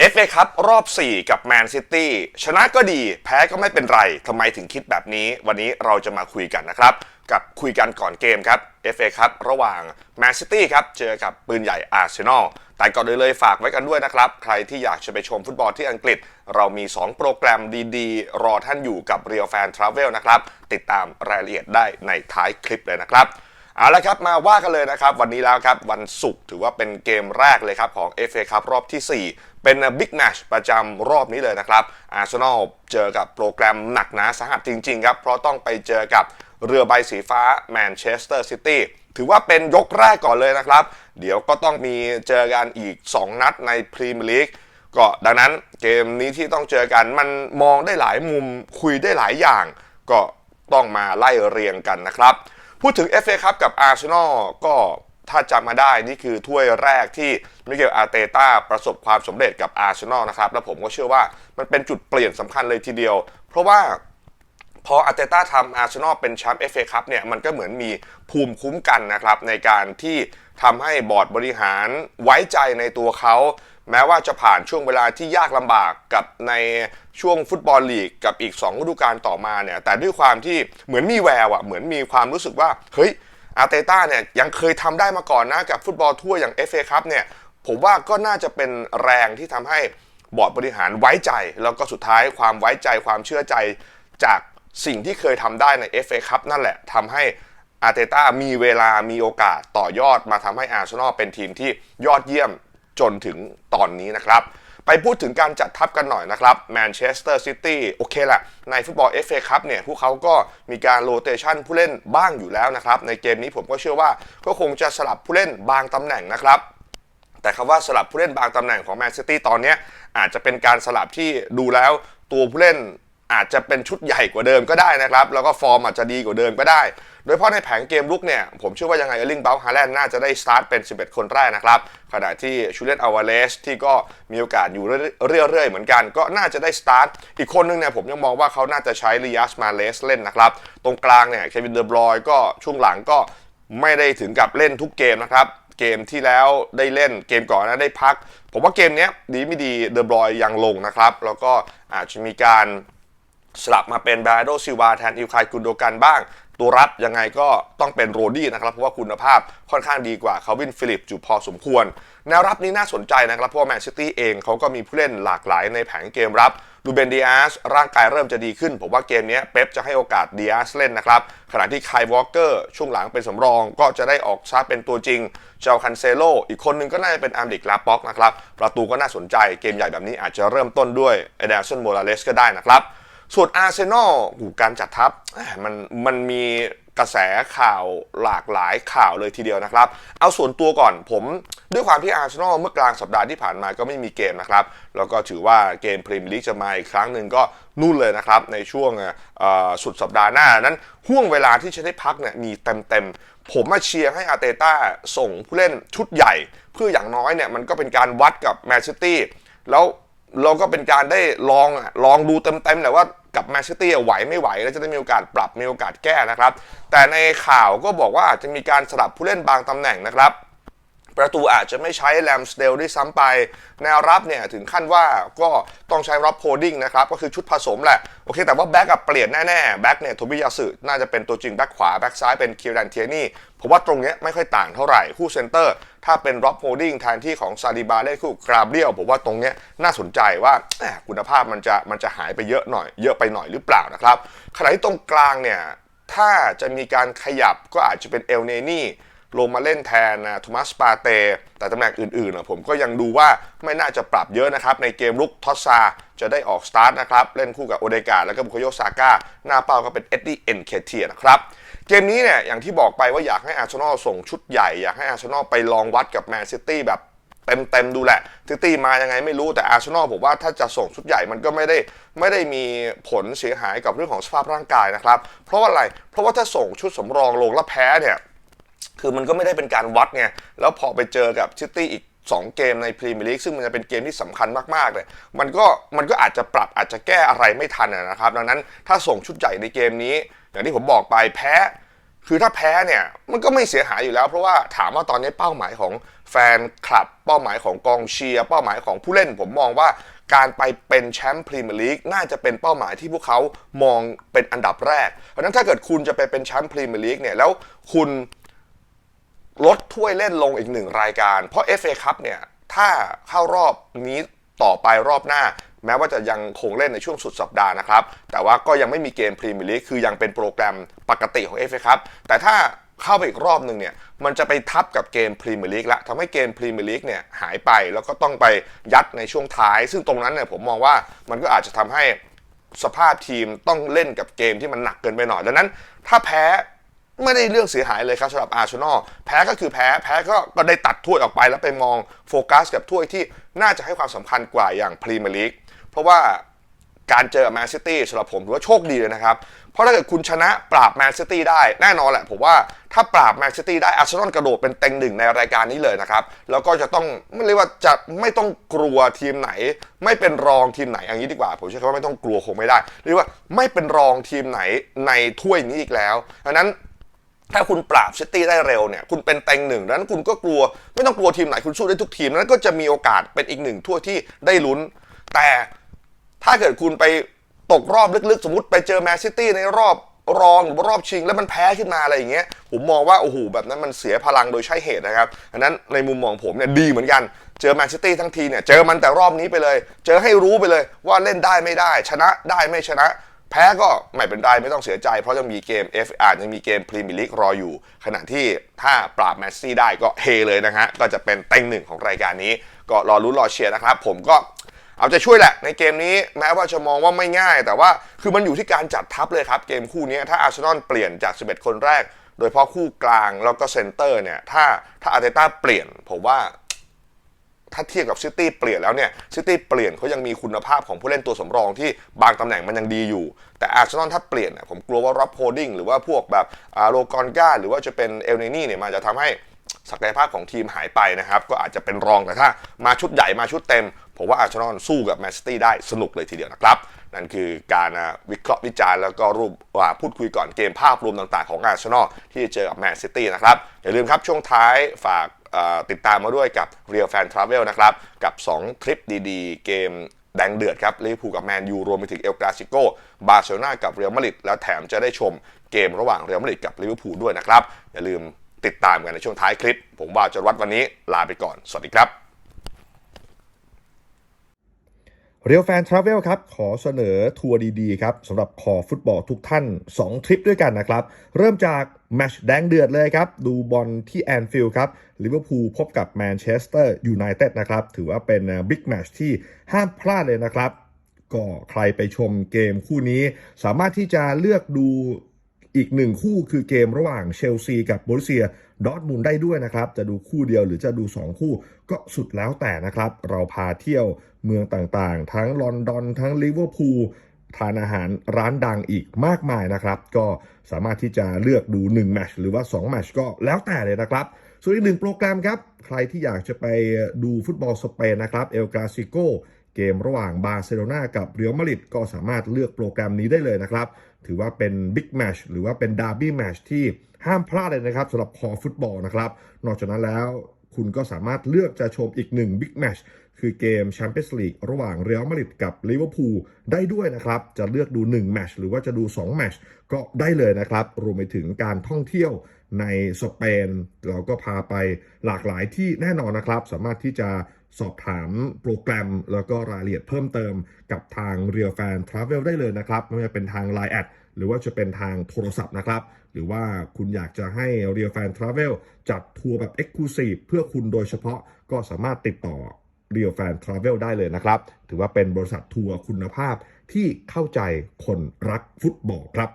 FA ครับรอบ 4 กับแมนซิตี้ชนะก็ดี แพ้ก็ไม่เป็นไรทำไมถึงคิดแบบนี้ วันนี้เราจะมาคุยกันนะครับ กับคุยกันก่อนเกมครับ FA ครับระหว่างแมนซิตี้ครับเจอกับปืนใหญ่อาร์เซนอลแต่ก่อนเลยฝากไว้กันด้วยนะครับ ใครที่อยากจะไปชมฟุตบอลที่อังกฤษ เรามี 2 โปรแกรมดีๆ รอท่านอยู่กับ Real Fan Travel นะครับ ติดตามรายละเอียดได้ในท้ายคลิปเลยนะครับ เอาละครับมาว่ากันเลยนะครับวันนี้แล้วครับวันศุกร์ถือว่าเป็นเกมแรกเลยครับของ FA ครับรอบที่ 4 เป็นบิ๊กแมชประจำรอบนี้เลยนะครับอาร์เซนอลเจอกับโปรแกรมหนักหนาสาหัสจริงๆครับเพราะต้องไปเจอกับเรือใบสีฟ้าแมนเชสเตอร์ซิตี้ถือว่าเป็นยกแรกก่อนเลยนะครับ เดี๋ยวก็ต้องมีเจอกันอีก 2 นัดในพรีเมียร์ลีกก็ดังนั้นเกมนี้ที่ต้องเจอกันมันมองได้หลายมุมคุยได้หลายอย่าง ก็ต้องมาไล่เรียงกันนะครับ พูดถึง FA ครับกับอาร์เซนอลก็ถ้าจำมาได้นี่คือถ้วยแรกที่มิเกลอาร์เตต้าประสบความสำเร็จกับอาร์เซนอลนะครับ แล้วผมก็เชื่อว่ามันเป็นจุดเปลี่ยนสำคัญเลยทีเดียว เพราะว่า พออาร์เตต้าทำอาร์เซนอลเป็นแชมป์เอฟเอคัพเนี่ยมันก็เหมือนมีภูมิคุ้มกันนะครับในการที่ทำให้บอร์ดบริหารไว้ใจในตัวเขาแม้ว่าจะผ่านช่วงเวลาที่ยากลำบากกับในช่วงฟุตบอลลีกกับอีก2ฤดูกาลต่อมาเนี่ยแต่ด้วยความที่เหมือนมีแววอะเหมือนมีความรู้สึกว่าเฮ้ยอาร์เตต้าเนี่ยยังเคยทำได้มาก่อนนะกับฟุตบอลทั่วอย่าง FA คัพเนี่ยผมว่าก็น่าจะเป็นแรงที่ทำให้บอร์ดบริหารไว้ใจ แล้วก็สุดท้ายความไว้ใจความเชื่อใจจาก สิ่งที่เคยทำได้ใน FA คัพนั่นแหละทำให้อาร์เตต้ามีเวลามีโอกาสต่อยอดมาทำให้อาร์เซนอลเป็นทีมที่ยอดเยี่ยมจนถึงตอนนี้นะครับ ไปพูดถึงการจัดทัพกันหน่อยนะครับแมนเชสเตอร์ซิตี้โอเคแหละในฟุตบอล FA คัพเนี่ยพวกเขาก็มีการโรเตชันผู้เล่นบ้างอยู่แล้วนะครับ ในเกมนี้ผมก็เชื่อว่าก็คงจะสลับผู้เล่นบางตำแหน่งนะครับแต่คำว่าสลับผู้เล่นบางตำแหน่งของแมนซิตี้ตอนนี้อาจจะเป็นการสลับที่ดูแล้วตัวผู้เล่น อาจจะเป็นชุดใหญ่กว่าเดิมก็ได้นะครับ แล้วก็ฟอร์มอาจจะดีกว่าเดิมก็ได้ โดยเฉพาะในแผงเกมลุกเนี่ย ผมเชื่อว่ายังไงเอร์ลิงเบลฮาแลนด์น่าจะได้สตาร์ทเป็น 11 คนแรกนะครับ ขณะที่ชูเลนอวาเลสที่ก็มีโอกาสอยู่เรื่อยๆเหมือนกัน ก็น่าจะได้สตาร์ทอีกคนนึงเนี่ยผมยังมองว่าเขาน่าจะใช้ลียัสมาเลสเล่นนะครับ ตรงกลางเนี่ยเควินเดอบรอยก็ช่วงหลังก็ไม่ได้ถึงกับเล่นทุกเกมนะครับเกมที่แล้วได้เล่นเกมก่อนนะได้พัก ผมว่าเกมเนี้ยดีไม่ดีเดอบรอยยังลงนะครับ แล้วก็อาจจะมีการ สลับมาเป็นบราโดซิวาแทนอิลคายกุนโดกันบ้าง ตัวรับยังไงก็ต้องเป็นโรดี้นะครับ เพราะว่าคุณภาพค่อนข้างดีกว่าคาวินฟิลิปอยู่พอสมควร แนวรับนี้น่าสนใจนะครับ เพราะแมนซิตี้เองเขาก็มีผู้เล่นหลากหลายในแผงเกมรับลูเบนดิอาสร่างกายเริ่มจะดีขึ้น ผมว่าเกมนี้เป๊ปจะให้โอกาสดิอาสเล่นนะครับ ขณะที่ไคลวอลเกอร์ช่วงหลังเป็นสำรองก็จะได้ออกชาร์เป็นตัวจริง เจ้าคันเซโล อีกคนหนึงก็น่าจะเป็นอาร์มดิกลาป็อกนะครับ ประตูก็น่าสนใจเกมใหญ่แบบนี้อาจจะเริ่มต้นด้วยเอเดอร์สันโมราเลสก็ได้นะครับ ส่วนอาร์เซนอลหูการจัดทัพมันมันมีกระแสข่าวหลากหลายข่าวเลยทีเดียวนะครับ เอาส่วนตัวก่อนผมด้วยความที่อาร์เซนอลเมื่อกลางสัปดาห์ที่ผ่านมาก็ไม่มีเกมนะครับ แล้วก็ถือว่าเกมพรีเมียร์ลีกจะมาอีกครั้งหนึ่งก็นู่นเลยนะครับ ในช่วงสุดสัปดาห์หน้านั้นห่วงเวลาที่จะได้พักเนี่ยมีเต็มๆ ผมมาเชียร์ให้อาเตต้าส่งผู้เล่นชุดใหญ่ เพื่ออย่างน้อยเนี่ยมันก็เป็นการวัดกับแมนซิตี้แล้วเราก็เป็นการได้ลองลองดูเต็มๆแหละว่า กับแมนซิตี้ไหวไม่ไหวแล้วจะได้มีโอกาสปรับมีโอกาสแก้นะครับ แต่ในข่าวก็บอกว่าจะมีการสลับผู้เล่นบางตำแหน่งนะครับ ประตูอาจจะไม่ใช้แลมสเดลด้วยซ้ำไป แนวรับเนี่ยถึงขั้นว่าก็ต้องใช้รับโพดิ้งนะครับ ก็คือชุดผสมแหละ โอเค แต่ว่าแบ็กอะเปลี่ยนแน่ๆ แบ็กเนี่ยโทบิยาสึน่าจะเป็นตัวจริงแบ็กขวา แบ็กซ้ายเป็นคิรันเทียนี่ผมว่าตรงเนี้ยไม่ค่อยต่างเท่าไหร่ คู่เซนเตอร์ ถ้าเป็นรับโพดิ้งแทนที่ของซาดิบาเล่คู่กราเบียลผมว่าตรงเนี้ยน่าสนใจว่าคุณภาพมันจะมันจะหายไปเยอะหน่อย เยอะไปหน่อยหรือเปล่านะครับขณะที่ตรงกลางเนี่ยถ้าจะมีการขยับก็อาจจะเป็นเอลเนนี่ ลงมาเล่นแทนนะโทมัสปาเต แต่ตำแหน่งอื่นๆนะผมก็ยังดูว่าไม่น่าจะปรับเยอะนะครับ ในเกมลุกทอสซาจะได้ออกสตาร์ทนะครับ เล่นคู่กับโอเดกาแล้วก็บุคโยซาก้าหน้าเป้าก็เป็นเอ็ดดี้เอ็นเคเทียนะครับเกมนี้เนี่ยอย่างที่บอกไปว่าอยากให้อาร์เซนอลส่งชุดใหญ่ อยากให้อาร์เซนอลไปลองวัดกับแมนซิตี้แบบเต็มเต็มๆดูแหละซิตี้มายังไงไม่รู้แต่อาร์เซนอลผมว่าถ้าจะส่งชุดใหญ่มันก็ไม่ได้ไม่ได้มีผลเสียหายกับเรื่องของสภาพร่างกายนะครับ เพราะว่าอะไร เพราะว่าถ้าส่งชุดสำรองลงแล้วแพ้เนี่ย คือมันก็ไม่ได้เป็นการวัดไงแล้วพอไปเจอกับซิตี้อีก 2 เกมในพรีเมียร์ลีกซึ่งมันจะเป็นเกมที่สำคัญมากๆเลยมันก็มันก็อาจจะปรับอาจจะแก้อะไรไม่ทันนะครับ ดังนั้นถ้าส่งชุดใหญ่ในเกมนี้ อย่างที่ผมบอกไปแพ้ คือถ้าแพ้เนี่ยมันก็ไม่เสียหายอยู่แล้ว เพราะว่าถามว่าตอนนี้เป้าหมายของแฟนคลับ เป้าหมายของกองเชียร์เป้าหมายของผู้เล่นผมมองว่าการไปเป็นแชมป์พรีเมียร์ลีกน่าจะเป็นเป้าหมายที่พวกเขามองเป็นอันดับแรก เพราะนั้นถ้าเกิดคุณจะไปเป็นแชมป์พรีเมียร์ลีกเนี่ยแล้วคุณ ลดถ้วยเล่นลงอีกหนึ่งรายการ เพราะ FA ครับเนี่ยถ้าเข้ารอบนี้ต่อไปรอบหน้า แม้ว่าจะยังคงเล่นในช่วงสุดสัปดาห์นะครับ แต่ว่าก็ยังไม่มีเกมพรีเมียร์ลีกคือยังเป็นโปรแกรมปกติของ FA ครับแต่ถ้าเข้าไปอีกรอบหนึ่งเนี่ยมันจะไปทับกับเกมพรีเมียร์ลีกละทำให้เกมพรีเมียร์ลีกเนี่ยหายไปแล้วก็ต้องไปยัดในช่วงท้าย ซึ่งตรงนั้นเนี่ยผมมองว่ามันก็อาจจะทำให้สภาพทีมต้องเล่นกับเกมที่มันหนักเกินไปหน่อยดังนั้น ถ้าแพ้ ไม่ได้เรื่องเสียหายเลยครับสำหรับอาร์เซนอลแพ้ก็คือแพ้แพ้ก็ก็ได้ตัดถ้วยออกไปแล้วไปมองโฟกัสกับถ้วยที่น่าจะให้ความสำคัญกว่าอย่างพรีเมียร์ลีกเพราะว่าการเจอแมนซิตี้สำหรับผมถือว่าโชคดีเลยนะครับ เพราะถ้าเกิดคุณชนะปราบแมนซิตี้ได้แน่นอนแหละผมว่าถ้าปราบแมนซิตี้ได้อาร์เซนอลกระโดดเป็นเต็งหนึ่งในรายการนี้เลยนะครับ แล้วก็จะต้องไม่เรียกว่าจะไม่ต้องกลัวทีมไหน ไม่เป็นรองทีมไหนอย่างนี้ดีกว่า ผมใช้คำว่าไม่ต้องกลัวคงไม่ได้เรียกว่าไม่เป็นรองทีมไหนในถ้วยนี้อีกแล้วดังนั้น ถ้าคุณปราบซิตี้ได้เร็วเนี่ยคุณเป็นเต็งหนึ่งดังนั้นคุณก็กลัว ไม่ต้องกลัวทีมไหนคุณสู้ได้ทุกทีมนั้นก็จะมีโอกาสเป็นอีกหนึ่งทั่วที่ได้ลุ้น แต่ถ้าเกิดคุณไปตกรอบลึกๆ สมมติไปเจอแมนซิตี้ในรอบรองหรือว่ารอบชิง แล้วมันแพ้ขึ้นมาอะไรอย่างเงี้ยผมมองว่าโอ้โหแบบนั้นมันเสียพลังโดยใช่เหตุนะครับอันนั้นในมุมมองผมเนี่ยดีเหมือนกัน เจอแมนซิตี้ทั้งทีเนี่ยเจอมันแต่รอบนี้ไปเลย เจอให้รู้ไปเลยว่าเล่นได้ไม่ได้ ชนะได้ไม่ชนะ แพ้ก็ไม่เป็นไรไม่ต้องเสียใจ เพราะยังมีเกม FA ยังมีเกมพรีเมียร์ลีกรออยู่ ขณะที่ถ้าปราบแมนซี่ได้ก็เฮเลยนะฮะ ก็จะเป็นเต็งหนึ่งของรายการนี้ ก็รอรุ้นรอเชียร์นะครับ ผมก็เอาใจช่วยแหละในเกมนี้แม้ว่าจะมองว่าไม่ง่าย แต่ว่าคือมันอยู่ที่การจัดทัพเลยครับ เกมคู่นี้ถ้าอาร์เซนอลเปลี่ยนจาก 11 คนแรก โดยเฉพาะคู่กลางแล้วก็เซนเตอร์เนี่ยถ้าถ้าอาร์เตต้าเปลี่ยนผมว่า ถ้าเทียบกับซิตี้เปลี่ยนแล้วเนี่ยซิตี้เปลี่ยนเขายังมีคุณภาพของผู้เล่นตัวสำรองที่บางตำแหน่งมันยังดีอยู่ แต่อาร์เซนอลถ้าเปลี่ยนผมกลัวว่ารับโฮดิ้งหรือว่าพวกแบบอาโลกอนกาหรือว่าจะเป็นเอลเนนี่เนี่ยมันจะทำให้ศักยภาพของทีมหายไปนะครับ ก็อาจจะเป็นรองแต่ถ้า มาชุดใหญ่มาชุดเต็ม ผมว่าอาร์เซนอลสู้กับแมนซิตี้ได้สนุกเลยทีเดียวนะครับ นั่นคือการอะวิเคราะห์วิจารณ์แล้วก็รูปว่าพูดคุยก่อนเกมภาพรวมต่างๆ ของอาร์เซนอลที่จะเจอกับแมนซิตี้นะครับอย่าลืมครับช่วงท้ายฝาก ติดตามมาด้วยกับ Real Fan Travel นะครับ กับ 2 ทริปดีๆ เกมแดงเดือดครับลิเวอร์พูลกับแมนยูรวมไปถึงเอลกราซิโกบาร์เซโลนากับเรอัลมาดริดแล้วแถมจะได้ชมเกมระหว่างเรอัลมาดริดกับลิเวอร์พูลด้วยนะครับ อย่าลืมติดตามกันในช่วงท้ายคลิป ผมว่าจรวัดวันนี้ลาไปก่อน สวัสดีครับ เรียวแฟนทราเวลครับ ขอเสนอทัวร์ดีๆครับสำหรับคอฟุตบอลทุกท่าน 2 ทริปด้วยกันนะครับ เริ่มจากแมชแดงเดือดเลยครับ ดูบอลที่แอนฟิลด์ครับลิเวอร์พูลพบกับแมนเชสเตอร์ยูไนเต็ดนะครับ ถือว่าเป็นบิ๊กแมชที่ห้ามพลาดเลยนะครับ ก็ใครไปชมเกมคู่นี้ สามารถที่จะเลือกดูอีกหนึ่งคู่คือเกมระหว่างเชลซีกับบรุเซีย ดอทมุนด์ได้ด้วยนะครับ จะดูคู่เดียวหรือจะดู 2 คู่ก็สุดแล้วแต่นะครับ เราพาเที่ยวเมืองต่างๆ ทั้งลอนดอนทั้งลิเวอร์พูลทานอาหารร้านดังอีกมากมายนะครับ ก็สามารถที่จะเลือกดู1แมชหรือว่า2แมชก็แล้วแต่เลยนะครับ ส่วนอีกหนึ่งโปรแกรมครับ ใครที่อยากจะไปดูฟุตบอลสเปนนะครับเอลกาซิโก เกมระหว่างบาร์เซโลนากับเรอัลมาดริดก็สามารถเลือกโปรแกรมนี้ได้เลยนะครับ ถือว่าเป็นบิ๊กแมชหรือว่าเป็นดาร์บี้แมชที่ห้ามพลาดเลยนะครับสำหรับคอฟุตบอลนะครับ นอกจากนั้นแล้วคุณก็สามารถเลือกจะชมอีกหนึ่งบิ๊กแมชคือเกมแชมเปี้ยนส์ลีกระหว่างเรอัลมาดริดกับลิเวอร์พูลได้ด้วยนะครับ จะเลือกดู1แมชหรือว่าจะดู2แมชก็ได้เลยนะครับ รวมไปถึงการท่องเที่ยวในสเปน เราก็พาไปหลากหลายที่แน่นอนนะครับ สามารถที่จะ สอบถามโปรแกรมแล้วก็รายละเอียดเพิ่มเติมกับทาง Real Fan Travel ได้เลยนะครับ ไม่ว่าจะเป็นทาง Line แอดหรือว่าจะเป็นทางโทรศัพท์นะครับ หรือว่าคุณอยากจะให้ Real Fan Travel จัดทัวร์แบบ Exclusive เพื่อคุณโดยเฉพาะก็สามารถติดต่อ Real Fan Travel ได้เลยนะครับ ถือว่าเป็นบริษัททัวร์คุณภาพที่เข้าใจคนรักฟุตบอลครับ